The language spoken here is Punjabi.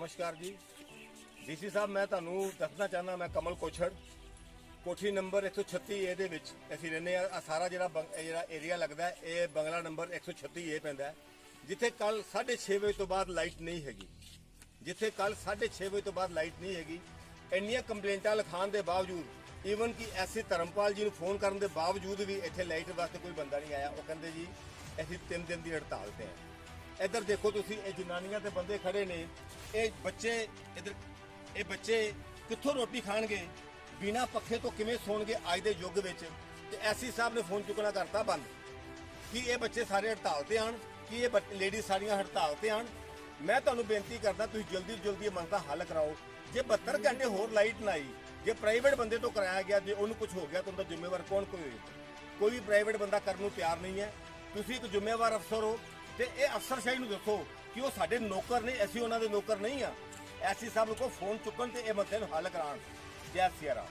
ਨਮਸਕਾਰ ਜੀ। ਡੀਸੀ ਸਾਹਿਬ ਮੈਂ ਤੁਹਾਨੂੰ ਦੱਸਣਾ ਚਾਹੁੰਦਾ ਮੈਂ ਕਮਲ ਕੋਛੜ। ਕੋਠੀ ਨੰਬਰ 136 ਏ ਦੇ ਵਿੱਚ ਅਸੀਂ ਰਹਿੰਦੇ ਆ ਆਹ ਸਾਰਾ ਜਿਹੜਾ ਬੰਗ- ਇਹ ਜਿਹੜਾ ਏਰੀਆ ਲੱਗਦਾ ਇਹ ਬੰਗਲਾ ਨੰਬਰ 136 ਏ ਪੈਂਦਾ ਹੈ, ਜਿੱਥੇ ਕੱਲ 6:30 ਵਜੇ ਤੋਂ ਬਾਅਦ ਲਾਈਟ ਨਹੀਂ ਹੈਗੀ। ਜਿੱਥੇ ਕੱਲ 6:30 ਵਜੇ ਤੋਂ ਬਾਅਦ ਲਾਈਟ ਨਹੀਂ ਹੈਗੀ ਇੰਨੀਆਂ ਕੰਪਲੇਂਟਾਂ ਲਿਖਾਉਣ ਦੇ ਬਾਵਜੂਦ ਈਵਨ ਕਿ ਐਸੀ ਧਰਮਪਾਲ ਜੀ ਨੂੰ ਫੋਨ ਕਰਨ ਦੇ ਬਾਵਜੂਦ ਵੀ ਇੱਥੇ ਲਾਈਟ ਵਾਸਤੇ ਕੋਈ ਬੰਦਾ ਨਹੀਂ ਆਇਆ ਉਹ ਕਹਿੰਦੇ ਜੀ ਅਸੀਂ ਤਿੰਨ ਦਿਨ ਦੀ ਹੜਤਾਲ ਤੇ ਹਾਂ। ਇੱਧਰ ਦੇਖੋ ਤੁਸੀਂ ਇਹ ਜਨਾਨੀਆਂ ਤੇ ਬੰਦੇ ਖੜੇ ਨੇ ਇਹ ਬੱਚੇ ਇੱਧਰ, ਇਹ ਬੱਚੇ ਕਿੱਥੋਂ ਰੋਟੀ ਖਾਣਗੇ? ਬਿਨਾ ਪੱਖੇ ਤੋਂ ਕਿਵੇਂ ਸੌਣਗੇ ਅੱਜ ਦੇ ਯੁੱਗ ਵਿੱਚ? ਤੇ ਐਸੀ ਸਾਹਿਬ ਨੇ ਫੋਨ ਚੁੱਕਣਾ ਕਰਤਾ ਬੰਦ। ਕਿ ਇਹ ਬੱਚੇ ਸਾਰੇ ਹੜਤਾਲ ਤੇ ਆਣ ਕਿ ਇਹ ਲੇਡੀ ਸਾਰੀਆਂ ਹੜਤਾਲ ਤੇ ਆਣ ਮੈਂ ਤੁਹਾਨੂੰ ਬੇਨਤੀ ਕਰਦਾ, ਤੁਸੀਂ ਜਲਦੀ ਤੋਂ ਜਲਦੀ ਇਹ ਮਸਲਾ ਹੱਲ ਕਰਾਓ। ਜੇ 72 ਘੰਟੇ ਹੋਰ ਲਾਈਟ ਨਾ ਆਈ ਜੇ ਪ੍ਰਾਈਵੇਟ ਬੰਦੇ ਤੋਂ ਕਰਾਇਆ ਗਿਆ, ਜੇ ਉਹਨੂੰ ਕੁਝ ਹੋ ਗਿਆ, ਤਾਂ ਉਹਦਾ ਜ਼ਿੰਮੇਵਾਰ ਕੌਣ ਕੋਈ ਹੋਏਗਾ? ਕੋਈ ਵੀ ਪ੍ਰਾਈਵੇਟ ਬੰਦਾ ਕਰਨ ਨੂੰ ਤਿਆਰ ਨਹੀਂ ਹੈ। ਤੁਸੀਂ ਇੱਕ ਜ਼ਿੰਮੇਵਾਰ ਅਫਸਰ ਹੋ ਤੇ ਇਹ ਅਫਸਰਸ਼ਾਹੀ ਨੂੰ ਦੱਸੋ ਕਿ ਉਹ ਸਾਡੇ ਨੌਕਰ ਨੇ, ਅਸੀਂ ਉਹਨਾਂ ਦੇ ਨੌਕਰ ਨਹੀਂ ਆ। ਐਸੀ ਸਾਹਿਬ ਨੂੰ ਕੋ ਫੋਨ ਚੁੱਕਣ ਤੇ ਇਹ ਮਸਲੇ ਨੂੰ ਹੱਲ ਕਰਾਉਣ। ਜੈ ਸਿਆ ਰਾਮ